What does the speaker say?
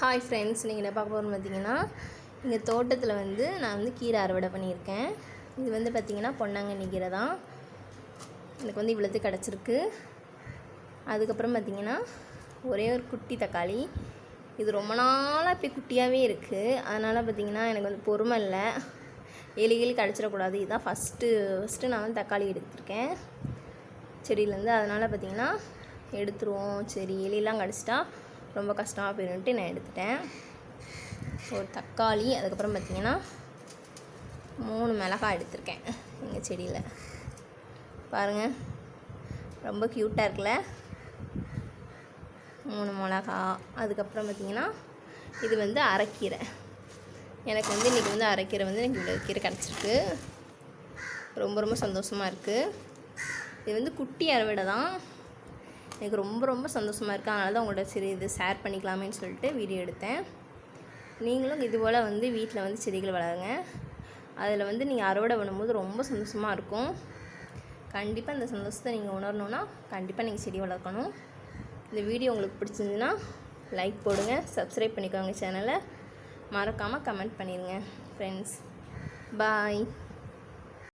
Hi friends நீங்கள் என்ன பார்க்க போகிறோம்னு பார்த்தீங்கன்னா எங்கள் தோட்டத்தில் வந்து நான் வந்து கீரை அறுவடை பண்ணியிருக்கேன். இது வந்து பார்த்திங்கன்னா பொன்னாங்கண்ணி கீரை தான். எனக்கு வந்து இவ்வளோத்து கிடச்சிருக்கு. அதுக்கப்புறம் பார்த்திங்கன்னா ஒரே ஒரு குட்டி தக்காளி. இது ரொம்ப நாளாக இப்போ குட்டியாகவே இருக்குது அதனால் பார்த்திங்கன்னா எனக்கு வந்து பொறுமை இல்லை. எலிகள் கிடச்சிடக்கூடாது. இதுதான் ஃபஸ்ட்டு ஃபஸ்ட்டு நான் வந்து தக்காளி எடுத்துருக்கேன். செடியிலேருந்து அதனால் பார்த்திங்கன்னா எடுத்துருவோம். சரி எலியெல்லாம் கிடச்சிட்டா ரொம்ப கஷ்டமாக போயிடும்ட்டு நான் எடுத்துட்டேன். ஒரு தக்காளி அதுக்கப்புறம் பார்த்திங்கன்னா மூணு மிளகாய் எடுத்திருக்கேன் எங்கள் செடியில். பாருங்கள் ரொம்ப க்யூட்டாக இருக்குல்ல? மூணு மிளகா அதுக்கப்புறம் பார்த்திங்கன்னா இது வந்து அரைக்கீரை. எனக்கு வந்து இன்றைக்கி வந்து அரைக்கீரை வந்து எனக்கு இவ்வளோ கீரை கிடச்சிருக்கு. ரொம்ப ரொம்ப சந்தோஷமாக இருக்குது இது வந்து குட்டி அறுவடை தான். எனக்கு ரொம்ப ரொம்ப சந்தோஷமாக இருக்குது அதனால தான் உங்கள்கிட்ட சரி இது ஷேர் பண்ணிக்கலாமேன்னு சொல்லிட்டு வீடியோ எடுத்தேன். நீங்களும் இதுபோல் வந்து வீட்டில் வந்து செடிகள் வளருங்க. அதில் வந்து நீங்கள் அறுவடை பண்ணும்போது ரொம்ப சந்தோஷமாக இருக்கும். கண்டிப்பாக இந்த சந்தோஷத்தை நீங்கள் உணரணுன்னா கண்டிப்பாக நீங்கள் செடி வளர்க்கணும். இந்த வீடியோ உங்களுக்கு பிடிச்சிருந்துன்னா லைக் போடுங்க சப்ஸ்கிரைப் பண்ணிக்கோங்க சேனலை மறக்காமல் கமெண்ட் பண்ணிடுங்க ஃப்ரெண்ட்ஸ் பாய்